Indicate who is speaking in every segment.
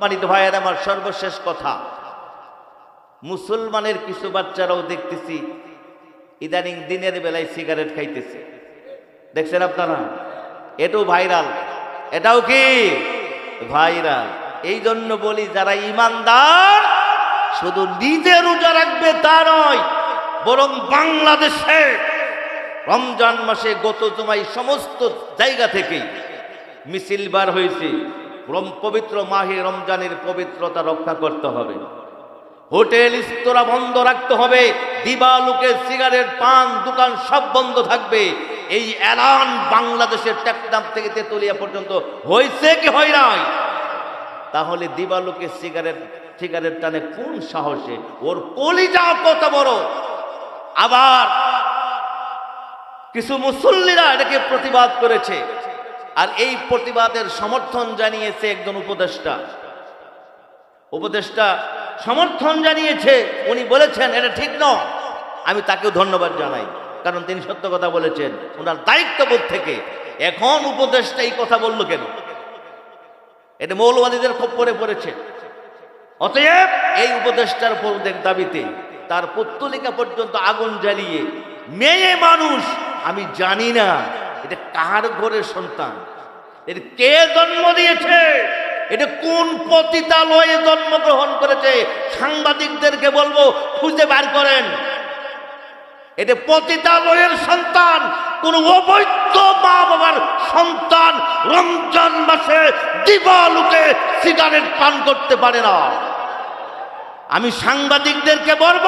Speaker 1: মানিত ভাইয়ের, আমার সর্বশেষ কথা। মুসলমানের কিছু বাচ্চারাও দেখতেছি ইদানিং দিনের বেলায় সিগারেট খাইতেছে। দেখছেন আপনারা? এটাও ভাইরাল। এটাও কি? ভাইরাল। এই জন্য বলি, যারা ইমানদার, শুধু নিজে রোজা রাখবে তা নয়, বরং বাংলাদেশে রমজান মাসে গত জমাই সমস্ত জায়গা থেকেই মিছিল বার হয়েছে। রম, পবিত্র মাহে রমজানের পবিত্রতা রক্ষা করতে হবে। হোটেল স্তরা বন্ধ রাখতে হবে। দিবালুকে সিগারেট, পান, দোকান সব বন্ধ থাকবে। এই এলান বাংলাদেশের টেকনাম থেকে তেতুলিয়া পর্যন্ত হয়েছে কি হয় নাই? তাহলে দিবালুকে সিগারেট সিগারেট টানে কোন সাহসে? ওর কলিজা কত বড়। আবার কিছু মুসল্লিরা এটাকে প্রতিবাদ করেছে। আর এই প্রতিবাদের সমর্থন জানিয়েছে একজন উপদেষ্টা। উপদেষ্টা সমর্থন জানিয়েছে, উনি বলেছেন, এটা ঠিক নয়। আমি তাকেও ধন্যবাদ জানাই, কারণ তিনি সত্য কথা বলেছেন। ওনার দায়িত্ববোধ থেকে এখন উপদেষ্টা এই কথা বলল কেন? এটা মৌলবাদীদের খপ্পরে পড়েছে। অতএব এই উপদেষ্টার পদের দাবিতে তার পুত্তলিকা পর্যন্ত আগুন জ্বালিয়ে মেয়ে মানুষ আমি জানি না এটা কার ঘরের সন্তান? এর কে জন্ম দিয়েছে? এটা কোন পতিতালয়ে জন্মগ্রহণ করেছে? সাংবাদিকদেরকে বলব, খুঁজে বার করেন। এটা পতিতালয়ের সন্তান, কোন অবৈধ মা বাবার সন্তান রমজান মাসে দিবালুকে সিগারেট পান করতে পারে না। আমি সাংবাদিকদেরকে বলব,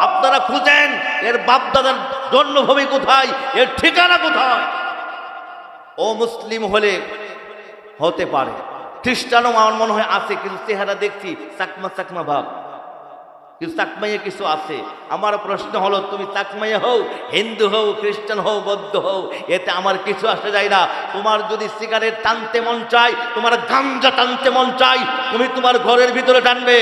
Speaker 1: আপনারা খুঁজেন, এর বাপদাদার জন্মভূমি কোথায়? এর ঠিকানা কোথায়? ও মুসলিম হলে হতে পারে। খ্রিস্টানও আমার মনে হয় আছে, কিন্তু চেহারা দেখছি চাকমা চাকমা ভাব। কিন্তু চাকমাইয়ে কিছু আছে। আমার প্রশ্ন হলো, তুমি চাকমাইয়া হও, হিন্দু হও, খ্রিস্টান হও, বৌদ্ধ হও, এতে আমার কিছু আসে যায় না। তোমার যদি সিগারেট টানতে মন চাই তোমার গাঞ্জা টানতে মন চাই তুমি তোমার ঘরের ভিতরে টানবে।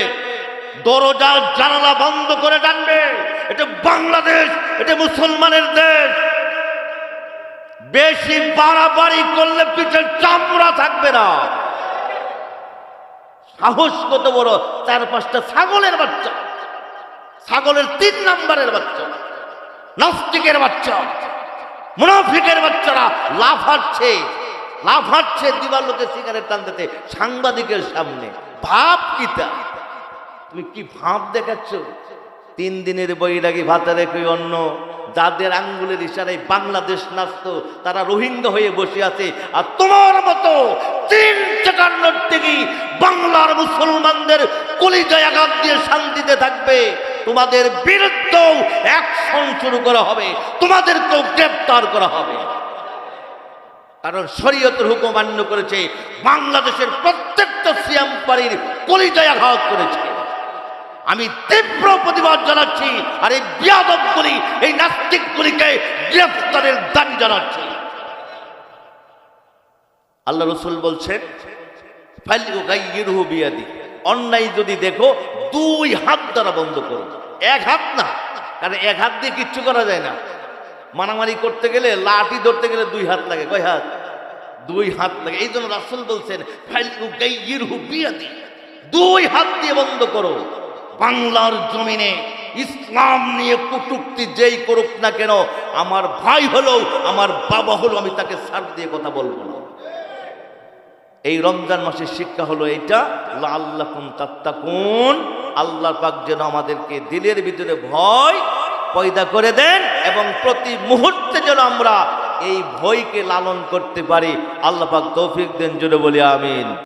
Speaker 1: দরজা জানালা বন্ধ করে টানবে। এটা বাংলাদেশ, এটা মুসলমানের দেশ। বেশি বাড়াবাড়ি করলে পিছের চামড়া থাকবে না। সাহস কত বড়? চার পাঁচটা ছাগলের বাচ্চা। ছাগলের তিন নাম্বারের বাচ্চা। নাস্তিকের বাচ্চা। মুনাফিকের বাচ্চারা লাফাচ্ছে লাফাচ্ছে দিবালোকে সিগারেট টানতে সাংবাদিকের সামনে। ভাব কিতা তুমি কি ভাব দেখাচ্ছ? তিন দিনের বৈরাগী ভাতে রেখে অন্য? যাদের আঙ্গুলের ইশারায় বাংলাদেশ নাচত, তারা রোহিঙ্গা হয়ে বসে আছে। আর তোমার মতো তিন টাকার নোট থেকেই বাংলার মুসলমানদের কলিজায় আঘাত দিয়ে শান্তিতে থাকবে। তোমাদের বিরুদ্ধেও অ্যাকশন শুরু করা হবে। তোমাদেরকেও গ্রেপ্তার করা হবে। কারণ শরীয়তের হুকুম মান্য করেছে, বাংলাদেশের প্রত্যেকটা সিয়াম পাড়ির কলিজায় আঘাত করেছে। আমি তীব্র প্রতিবাদ জানাচ্ছি আর এই বিয়াদবগুলি, এই নাস্তিকগুলিকে গ্রেফতারের দাবি জানাচ্ছি। আল্লাহ রসুল বলছেন অন্যায় যদি দেখো, দুই হাত দ্বারা বন্ধ করো। এক হাত না, কারণ এক হাত দিয়ে কিচ্ছু করা যায় না। মারামারি করতে গেলে, লাঠি ধরতে গেলে দুই হাত লাগে। কয় হাত? দুই হাত লাগে। এই জন্য রাসুল বলছেন দুই হাত দিয়ে বন্ধ করো। বাংলার জমিনে ইসলাম নিয়ে কটুক্তি যেই করুক না কেন, আমার ভাই হলেও, আমার বাবা হলো আমি তাকে সার দিয়ে কথা বলব না। এই রমজান মাসের শিক্ষা হলো এইটা আল্লাহ তাত্তাকুন, আল্লাহ পাক যেন আমাদেরকে দিলের ভিতরে ভয় পয়দা করে দেন এবং প্রতি মুহূর্তে যেন আমরা এই ভয়কে লালন করতে পারি। আল্লাহ পাক তৌফিক দেন জুড়ে বলি, আমিন।